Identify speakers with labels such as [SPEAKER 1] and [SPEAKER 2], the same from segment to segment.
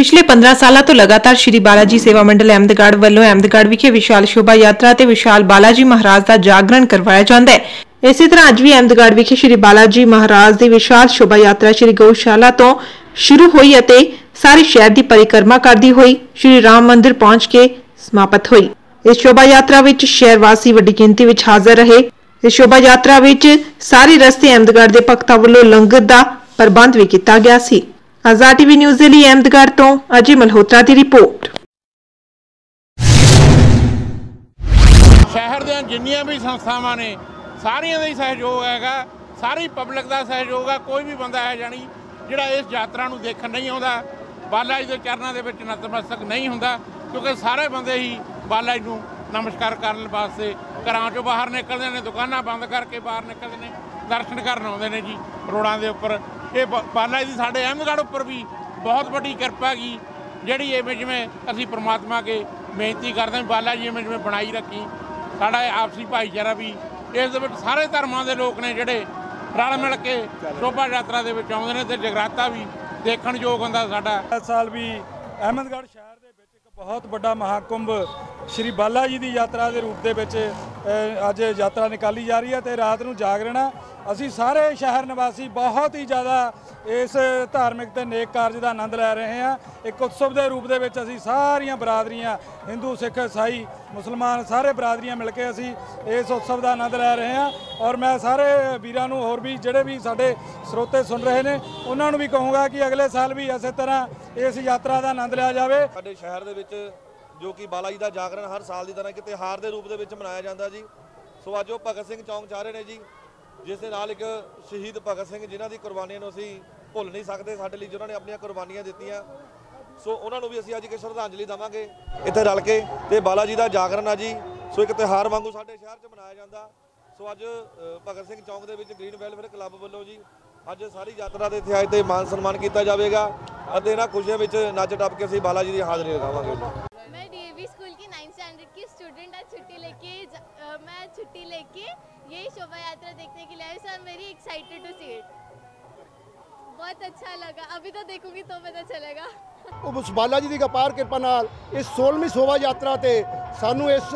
[SPEAKER 1] ਪਿਛਲੇ 15 ਸਾਲਾਂ ਤੋਂ ਲਗਾਤਾਰ ਸ਼੍ਰੀ ਬਾਲਾਜੀ ਸੇਵਾ ਮੰਡਲ ਅਹਿਮਦਗੜ੍ਹ ਵੱਲੋਂ ਅਹਿਮਦਗੜ੍ਹ ਵਿਖੇ ਵਿਸ਼ਾਲ ਸ਼ੋਭਾ ਯਾਤਰਾ ਤੇ ਵਿਸ਼ਾਲ ਬਾਲਾਜੀ ਮਹਾਰਾਜ ਦਾ ਜਾਗਰਣ ਕਰਵਾਇਆ ਜਾਂਦਾ ਹੈ। ਇਸੇ ਤਰ੍ਹਾਂ ਅੱਜ ਵੀ ਅਹਿਮਦਗੜ੍ਹ ਵਿਖੇ ਸ਼੍ਰੀ ਬਾਲਾਜੀ ਮਹਾਰਾਜ ਦੀ ਵਿਸ਼ਾਲ ਸ਼ੋਭਾ ਯਾਤਰਾ ਸ਼੍ਰੀ ਗਊਸ਼ਾਲਾ ਤੋਂ ਸ਼ੁਰੂ ਹੋਈ ਅਤੇ ਸਾਰੇ ਸ਼ਹਿਰ ਦੀ ਪਰਿਕਰਮਾ ਕਰਦੀ ਹੋਈ ਸ਼੍ਰੀ ਰਾਮ ਮੰਦਿਰ ਪਹੁੰਚ ਕੇ ਸਮਾਪਤ ਹੋਈ। ਇਸ ਸ਼ੋਭਾ ਯਾਤਰਾ ਵਿੱਚ ਸ਼ਹਿਰ ਵਾਸੀ ਵੱਡੀ ਗਿਣਤੀ ਵਿੱਚ ਹਾਜ਼ਰ ਰਹੇ। ਇਸ ਸ਼ੋਭਾ ਯਾਤਰਾ ਵਿੱਚ ਸਾਰੇ ਰਸਤੇ ਅਹਿਮਦਗੜ੍ਹ ਦੇ ਭਗਤਾਂ ਵੱਲੋਂ ਲੰਗਰ ਦਾ ਪ੍ਰਬੰਧ ਵੀ ਕੀਤਾ ਗਿਆ ਸੀ। ਆਜ਼ਾਦ ਟੀਵੀ ਨਿਊਜ਼ ਦੇ ਲਈ ਅਹਿਮਦਗੜ੍ਹ ਤੋਂ ਅਜੇ ਮਲਹੋਤਰਾ ਦੀ ਰਿਪੋਰਟ।
[SPEAKER 2] ਸ਼ਹਿਰ ਦੀਆਂ ਜਿੰਨੀਆਂ ਵੀ ਸੰਸਥਾਵਾਂ ਨੇ, ਸਾਰੀਆਂ ਦਾ ਹੀ ਸਹਿਯੋਗ ਹੈਗਾ, ਸਾਰੀ ਪਬਲਿਕ ਦਾ ਸਹਿਯੋਗ ਹੈ ਕੋਈ ਵੀ ਬੰਦਾ ਹੈ ਜਾਣੀ ਜਿਹੜਾ ਇਸ ਯਾਤਰਾ ਨੂੰ ਦੇਖਣ ਨਹੀਂ ਆਉਂਦਾ। ਬਾਲਾ ਜੀ ਦੇ ਚਰਨਾਂ ਦੇ ਵਿੱਚ ਨਤਮਸਤਕ ਨਹੀਂ ਹੁੰਦਾ, ਕਿਉਂਕਿ ਸਾਰੇ ਬੰਦੇ ਹੀ ਬਾਲਾ ਜੀ ਨੂੰ ਨਮਸਕਾਰ ਕਰਨ ਵਾਸਤੇ ਘਰਾਂ ਚੋਂ ਬਾਹਰ ਨਿਕਲਦੇ ਨੇ, ਦੁਕਾਨਾਂ ਬੰਦ ਕਰਕੇ ਬਾਹਰ ਨਿਕਲਦੇ ਨੇ, ਦਰਸ਼ਨ ਕਰਨ ਆਉਂਦੇ ਨੇ ਜੀ, ਰੋਡਾਂ ਦੇ ਉੱਪਰ ਇਹ ਬ- ਬਾਲਾ ਜੀ ਦੀ ਸਾਡੇ ਅਹਿਮਦਗੜ੍ਹ ਉੱਪਰ ਵੀ ਬਹੁਤ ਵੱਡੀ ਕਿਰਪਾ ਹੈਗੀ, ਜਿਹੜੀ ਐਵੇਂ ਜਿਵੇਂ ਅਸੀਂ ਪ੍ਰਮਾਤਮਾ ਅੱਗੇ ਬੇਨਤੀ ਕਰਦੇ ਹਾਂ ਵੀ ਬਾਲਾ ਜੀ ਐਵੇਂ ਜਿਵੇਂ ਬਣਾਈ ਰੱਖੀ। ਸਾਡਾ ਇਹ ਆਪਸੀ ਭਾਈਚਾਰਾ ਵੀ, ਇਸ ਦੇ ਵਿੱਚ ਸਾਰੇ ਧਰਮਾਂ ਦੇ ਲੋਕ ਨੇ ਜਿਹੜੇ ਰਲ ਮਿਲ ਕੇ ਸ਼ੋਭਾ ਯਾਤਰਾ ਦੇ ਵਿੱਚ ਆਉਂਦੇ ਨੇ ਤੇ ਜਗਰਾਤਾ ਵੀ ਦੇਖਣ ਯੋਗ ਹੁੰਦਾ ਸਾਡਾ।
[SPEAKER 3] ਇਸ ਸਾਲ ਵੀ ਅਹਿਮਦਗੜ੍ਹ ਸ਼ਹਿਰ ਦੇ ਵਿੱਚ ਇੱਕ ਬਹੁਤ ਵੱਡਾ ਮਹਾਕੁੰਭ ਸ਼੍ਰੀ ਬਾਲਾ ਜੀ ਦੀ ਯਾਤਰਾ ਦੇ ਰੂਪ ਦੇ ਵਿੱਚ ਅੱਜ ਯਾਤਰਾ ਨਿਕਾਲੀ ਜਾ ਰਹੀ ਹੈ ਤੇ ਰਾਤ ਨੂੰ ਜਾਗਰਣ ਆ ਅਸੀਂ ਸਾਰੇ ਸ਼ਹਿਰ ਨਿਵਾਸੀ ਬਹੁਤ ਹੀ ਜ਼ਿਆਦਾ ਇਸ ਧਾਰਮਿਕ ਤੇ ਨੇਕ ਕਾਰਜ ਦਾ ਆਨੰਦ ਲੈ ਰਹੇ ਹਾਂ। ਇੱਕ ਉਤਸਵ ਦੇ ਰੂਪ ਦੇ ਵਿੱਚ ਅਸੀਂ ਸਾਰੀਆਂ ਬਰਾਦਰੀਆਂ, ਹਿੰਦੂ, ਸਿੱਖ, ਈਸਾਈ, ਮੁਸਲਮਾਨ ਸਾਰੇ ਬਰਾਦਰੀਆਂ ਮਿਲ ਕੇ ਅਸੀਂ ਇਸ ਉਤਸਵ ਦਾ ਆਨੰਦ ਲੈ ਰਹੇ ਹਾਂ ਔਰ ਮੈਂ ਸਾਰੇ ਵੀਰਾਂ ਨੂੰ ਹੋਰ ਵੀ ਜਿਹੜੇ ਵੀ ਸਾਡੇ ਸਰੋਤੇ ਸੁਣ ਰਹੇ ਨੇ, ਉਹਨਾਂ ਨੂੰ ਵੀ ਕਹੂੰਗਾ ਕਿ ਅਗਲੇ ਸਾਲ ਵੀ ਇਸੇ ਤਰ੍ਹਾਂ ਇਸ ਯਾਤਰਾ ਦਾ ਆਨੰਦ ਲਿਆ ਜਾਵੇ।
[SPEAKER 4] ਸਾਡੇ ਸ਼ਹਿਰ ਦੇ ਵਿੱਚ ਜੋ ਕਿ ਬਾਲਾ ਜੀ ਦਾ ਜਾਗਰਣ ਹਰ ਸਾਲ ਦੀ ਤਰ੍ਹਾਂ ਇੱਕ ਤਿਉਹਾਰ ਦੇ ਰੂਪ ਦੇ ਵਿੱਚ ਮਨਾਇਆ ਜਾਂਦਾ ਜੀ। ਸੋ ਅੱਜ ਉਹ ਭਗਤ ਸਿੰਘ ਚੌਂਕ ਜਾ ਰਹੇ ਨੇ ਜੀ। ਜਿਸ ਦੇ ਨਾਲ ਇੱਕ ਸ਼ਹੀਦ ਭਗਤ ਸਿੰਘ ਜਿਨ੍ਹਾਂ ਦੀ ਕੁਰਬਾਨੀਆਂ ਨੂੰ ਅਸੀਂ ਭੁੱਲ ਨਹੀਂ ਸਕਦੇ, ਸਾਡੇ ਲਈ ਜਿਨ੍ਹਾਂ ਨੇ ਆਪਣੀਆਂ ਕੁਰਬਾਨੀਆਂ ਦਿੱਤੀਆਂ। ਸੋ ਉਹਨਾਂ ਨੂੰ ਵੀ ਅਸੀਂ ਅੱਜ ਇੱਕ ਸ਼ਰਧਾਂਜਲੀ ਦੇਵਾਂਗੇ ਇੱਥੇ ਰਲ ਕੇ ਤੇ ਬਾਲਾ ਜੀ ਦਾ ਜਾਗਰਣ ਆ ਜੀ। ਸੋ ਇੱਕ ਤਿਉਹਾਰ ਵਾਂਗੂ ਸਾਡੇ ਸ਼ਹਿਰ 'ਚ ਮਨਾਇਆ ਜਾਂਦਾ। ਸੋ ਅੱਜ ਭਗਤ ਸਿੰਘ ਚੌਂਕ ਦੇ ਵਿੱਚ ਗ੍ਰੀਨ ਵੈਲਫੇਅਰ ਕਲੱਬ ਵੱਲੋਂ ਜੀ ਅੱਜ ਸਾਰੀ ਯਾਤਰਾ ਦੇ ਇਤਿਹਾਸ ਤੇ ਮਾਨ ਸਨਮਾਨ ਕੀਤਾ ਜਾਵੇਗਾ ਅਤੇ ਇਹਨਾਂ ਖੁਸ਼ੀਆਂ ਵਿੱਚ ਨੱਚ ਟੱਪ ਕੇ ਅਸੀਂ ਬਾਲਾ ਜੀ ਦੀ ਹਾਜ਼ਰੀ ਲਗਾਵਾਂਗੇ ਜੀ।
[SPEAKER 5] स्टैंडर्ड की स्टूडेंट आज छुट्टी लेके ज- अ, मैं छुट्टी लेके यही शोभा यात्रा देखने के लिए आई so I am very excited to see it बहुत अच्छा लगा अभी तो देखूंगी तो पता चलेगा
[SPEAKER 6] ਉਹ ਉਸ ਬਾਲਾ ਜੀ ਦੀ ਅਪਾਰ ਕਿਰਪਾ ਨਾਲ ਇਸ 16ਵੀਂ ਸ਼ੋਭਾ ਯਾਤਰਾ ਤੇ ਸਾਨੂੰ ਇਸ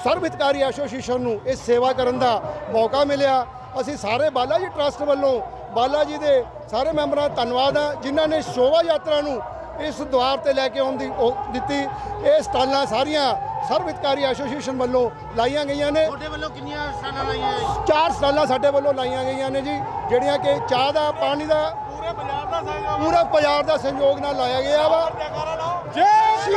[SPEAKER 6] ਸਰਬ ਹਿਤਕਾਰੀ ਐਸੋਸੀਏਸ਼ਨ ਨੂੰ ਇਸ ਸੇਵਾ ਕਰਨ ਦਾ ਮੌਕਾ ਮਿਲਿਆ ਅਸੀਂ ਸਾਰੇ ਬਾਲਾ ਜੀ ਟਰਸਟ ਵੱਲੋਂ ਬਾਲਾ ਜੀ ਦੇ ਸਾਰੇ ਮੈਂਬਰਾਂ ਦਾ ਧੰਨਵਾਦ ਆ ਜਿਨ੍ਹਾਂ ਨੇ ਇਸ ਸ਼ੋਭਾ ਯਾਤਰਾ ਨੂੰ ਇਸ ਦੁਆਰ ਤੇ ਲੈ ਕੇ ਆਉਣ ਦੀ ਦਿੱਤੀ। ਇਹ ਸਟਾਲਾਂ ਸਾਰੀਆਂ ਸਰਬ ਹਿਤਕਾਰੀ ਐਸੋਸੀਏਸ਼ਨ ਵੱਲੋਂ ਲਾਈਆਂ ਗਈਆਂ ਨੇ।
[SPEAKER 7] ਤੁਹਾਡੇ ਵੱਲੋਂ ਕਿੰਨੀਆਂ ਸਟਾਲਾਂ ਲਾਈਆਂ
[SPEAKER 6] ਚਾਰ ਸਟਾਲਾਂ ਸਾਡੇ ਵੱਲੋਂ ਲਾਈਆਂ ਗਈਆਂ ਨੇ ਜੀ ਜਿਹੜੀਆਂ ਕਿ ਚਾਹ ਦਾ ਪਾਣੀ ਦਾ
[SPEAKER 7] ਪੂਰੇ ਪੰਜਾਬ ਦਾ ਸਹਿਯੋਗ
[SPEAKER 6] ਪੂਰਾ ਪੰਜਾਬ ਦਾ ਸਹਿਯੋਗ ਨਾਲ ਲਾਇਆ ਗਿਆ ਵਾ।
[SPEAKER 7] ਜੈ
[SPEAKER 6] ਸ਼੍ਰੀ